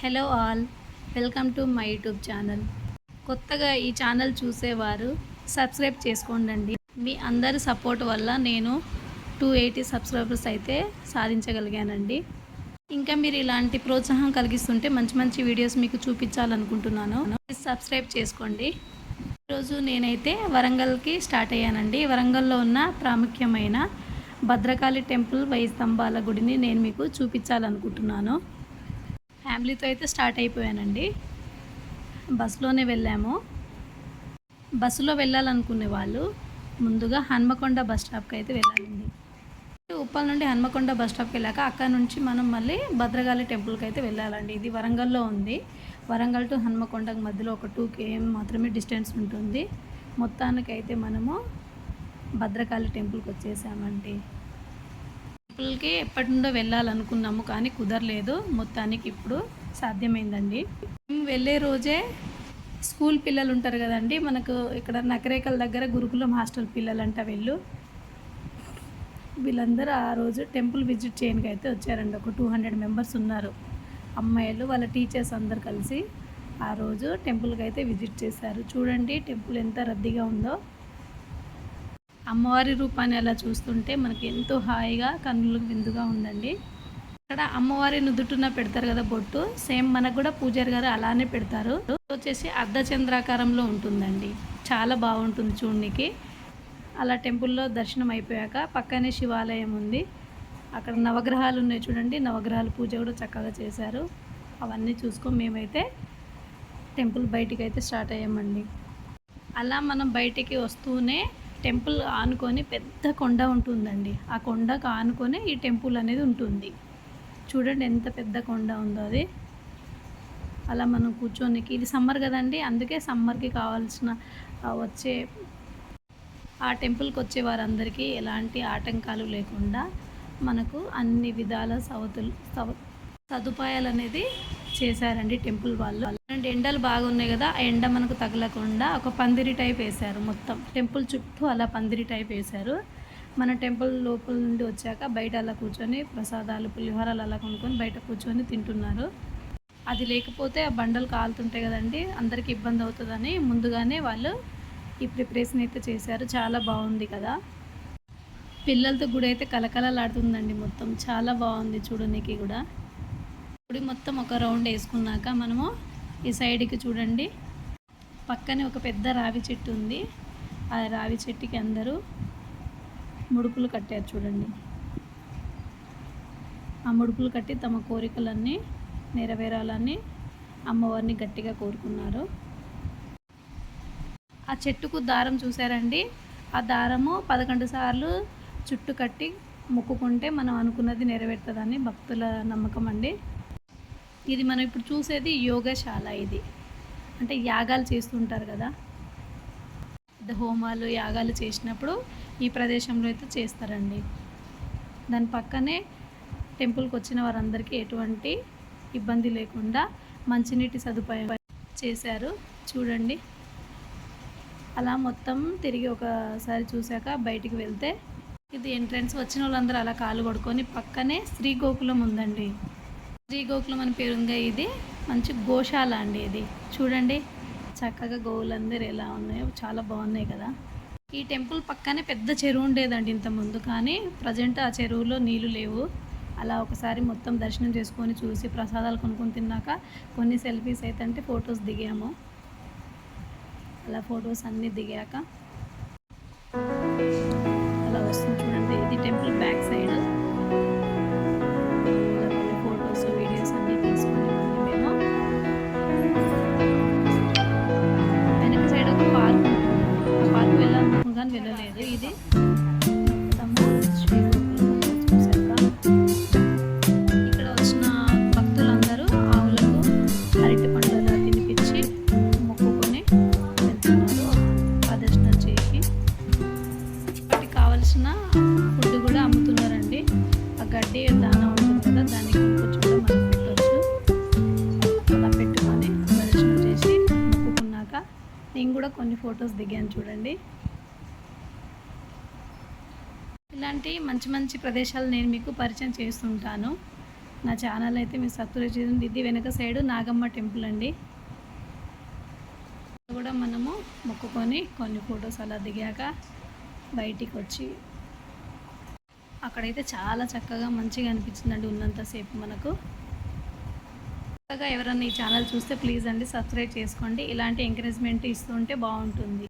Hello all welcome to my YouTube channel కొత్తగా ఈ channel చూసేవారు సబ్స్క్రైబ్ చేసుకోండి మీ అందరి సపోర్ట్ వల్ల నేను టూ ఎయిటీ సబ్స్క్రైబర్స్ అయితే సాధించగలిగానండి. ఇంకా మీరు ఇలాంటి ప్రోత్సాహం కలిగిస్తుంటే మంచి మంచి వీడియోస్ మీకు చూపించాలనుకుంటున్నాను. సబ్స్క్రైబ్ చేసుకోండి. ఈరోజు నేనైతే వరంగల్కి స్టార్ట్ అయ్యానండి. వరంగల్లో ఉన్న ప్రాముఖ్యమైన భద్రకాళి టెంపుల్ వై స్తంభాల గుడిని నేను మీకు చూపించాలనుకుంటున్నాను. ఫ్యామిలీతో అయితే స్టార్ట్ అయిపోయానండి. బస్సులోనే వెళ్ళాము. బస్సులో వెళ్ళాలనుకునే వాళ్ళు ముందుగా హన్మకొండ బస్ స్టాప్కి అయితే వెళ్ళాలండి. ఉప్పల్ నుండి హన్మకొండ బస్ స్టాప్కి వెళ్ళాక అక్కడ నుంచి మనం మళ్ళీ భద్రకాళి టెంపుల్కి అయితే వెళ్ళాలండి. ఇది వరంగల్లో ఉంది. వరంగల్ టు హన్మకొండకు మధ్యలో ఒక టూ కేఎం మాత్రమే డిస్టెన్స్ ఉంటుంది. మొత్తానికి అయితే మనము భద్రకాళి టెంపుల్కి వచ్చేసామండి. టెంపుల్కి ఎప్పటి నుండో వెళ్ళాలనుకున్నాము కానీ కుదరలేదు. మొత్తానికి ఇప్పుడు సాధ్యమైందండి. మేము వెళ్ళే రోజే స్కూల్ పిల్లలు ఉంటారు కదండి. మనకు ఇక్కడ నకరేకల దగ్గర గురుకులం హాస్టల్ పిల్లలంట వెళ్ళు. వీళ్ళందరూ ఆ రోజు టెంపుల్ విజిట్ చేయడానికి అయితే వచ్చారండి. ఒక టూ హండ్రెడ్ మెంబర్స్ ఉన్నారు. అమ్మాయిలు వాళ్ళ టీచర్స్ అందరు కలిసి ఆ రోజు టెంపుల్కి అయితే విజిట్ చేశారు. చూడండి టెంపుల్ ఎంత రద్దీగా ఉందో. అమ్మవారి రూపాన్ని అలా చూస్తుంటే మనకి ఎంతో హాయిగా కన్నులకు విందుగా ఉందండి. ఇక్కడ అమ్మవారి నుదుటున పెడతారు కదా బొట్టు. సేమ్ మనకు కూడా పూజారి గారు అలానే పెడతారు. వచ్చేసి అర్ధచంద్రాకారంలో ఉంటుందండి. చాలా బాగుంటుంది చూడనికి. అలా టెంపుల్లో దర్శనం అయిపోయాక పక్కనే శివాలయం ఉంది. అక్కడ నవగ్రహాలు ఉన్నాయి చూడండి. నవగ్రహాల పూజ కూడా చక్కగా చేశారు. అవన్నీ చూసుకొని మేమైతే టెంపుల్ బయటికి అయితే స్టార్ట్ అయ్యామండి. అలా మనం బయటికి వస్తూనే టెంపుల్ ఆనుకొని పెద్ద కొండ ఉంటుందండి. ఆ కొండకు ఆనుకొని ఈ టెంపుల్ అనేది ఉంటుంది. చూడండి ఎంత పెద్ద కొండ ఉందో అది. అలా మనం కూర్చోనికి ఇది సమ్మర్ కదండి అందుకే సమ్మర్కి కావాల్సిన వచ్చే ఆ టెంపుల్కి వచ్చే వారందరికీ ఎలాంటి ఆటంకాలు లేకుండా మనకు అన్ని విధాల సవతులు సవ సదుపాయాలు అనేది చేశారండి టెంపుల్ వాళ్ళు. అంటే ఎండలు బాగున్నాయి కదా ఆ ఎండ మనకు తగలకుండా ఒక పందిరి టైప్ వేశారు మొత్తం. టెంపుల్ చుట్టూ అలా పందిరి టైప్ వేశారు. మన టెంపుల్ లోపల నుండి వచ్చాక బయట అలా కూర్చొని ప్రసాదాలు పులిహోరాలు అలా కొనుక్కొని బయట కూర్చొని తింటున్నారు. అది లేకపోతే ఆ బండలు కాలుతుంటాయి కదండి అందరికీ ఇబ్బంది అవుతుందని ముందుగానే వాళ్ళు ఈ ప్రిపరేషన్ అయితే చేశారు. చాలా బాగుంది కదా. పిల్లలతో గుడి అయితే కలకలలాడుతుందండి మొత్తం. చాలా బాగుంది చూడడానికి కూడా. గుడి మొత్తం ఒక రౌండ్ వేసుకున్నాక మనము ఈ సైడ్కి చూడండి. పక్కనే ఒక పెద్ద రావి చెట్టు ఉంది. ఆ రావి చెట్టుకి అందరూ ముడుపులు కట్టారు చూడండి. ఆ ముడుపులు కట్టి తమ కోరికలన్నీ నెరవేరాలని అమ్మవారిని గట్టిగా కోరుకున్నారు. ఆ చెట్టుకు దారం చూసారండి? ఆ దారము పదకొండు సార్లు చుట్టు కట్టి మొక్కుకుంటే మనం అనుకున్నది నెరవేరుతుందని భక్తుల నమ్మకం అండి. ఇది మనం ఇప్పుడు చూసేది యోగశాల ఇది. అంటే యాగాలు చేస్తుంటారు కదా. పెద్ద హోమాలు యాగాలు చేసినప్పుడు ఈ ప్రదేశంలో అయితే చేస్తారండి. దాని పక్కనే టెంపుల్కి వచ్చిన వారందరికీ ఎటువంటి ఇబ్బంది లేకుండా మంచినీటి సదుపాయం చేశారు. చూడండి. అలా మొత్తం తిరిగి ఒకసారి చూశాక బయటికి వెళ్తే ఇది ఎంట్రన్స్. వచ్చిన వాళ్ళందరూ అలా కాలు కొడుకొని పక్కనే శ్రీగోకులం ఉందండి. శ్రీగోకులం అని పేరుగా ఇది? మంచి గోశాల అండి ఇది. చూడండి చక్కగా గోవులందరూ ఎలా ఉన్నాయో చాలా బాగున్నాయి కదా. ఈ టెంపుల్ పక్కనే పెద్ద చెరువు ఉండేదండి ఇంత ముందు కానీ ప్రజెంట్ ఆ చెరువులో నీళ్ళు లేవు. అలా ఒకసారి మొత్తం దర్శనం చేసుకొని చూసి ప్రసాదాలు కొనుక్కొని తిన్నాక కొన్ని సెల్ఫీస్ అయితే అంటే ఫొటోస్ దిగాము. అలా ఫొటోస్ అన్నీ దిగాక అలా వస్తుంది చూడండి ఇది టెంపుల్ బ్యాక్ సైడ్. కూడా అమ్ముతున్నారండి. ఆ గడ్డి దాన ఉంటుంది కదా దాన్ని కొనుక్కొచ్చి మనం పెట్టవచ్చు అలా పెట్టుకొని దర్శనం చేసి మొక్కుకున్నాక నేను కూడా కొన్ని ఫొటోస్ దిగాను చూడండి. ఇలాంటి మంచి మంచి ప్రదేశాలు నేను మీకు పరిచయం చేస్తుంటాను. నా ఛానల్ అయితే మీరు సబ్స్క్రైబ్ చేయండి ఇది వెనక సైడ్ నాగమ్మ టెంపుల్ అండి. కూడా మనము మొక్కుకొని కొన్ని ఫొటోస్ అలా దిగాక బయటికి వచ్చి అక్కడైతే చాలా చక్కగా మంచిగా అనిపించిందండి ఉన్నంతసేపు మనకు. చక్కగా ఎవరన్నా ఈ ఛానల్ చూస్తే ప్లీజ్ అండి సబ్స్క్రైబ్ చేసుకోండి. ఇలాంటి ఎంకరేజ్మెంట్ ఇస్తుంటే బాగుంటుంది.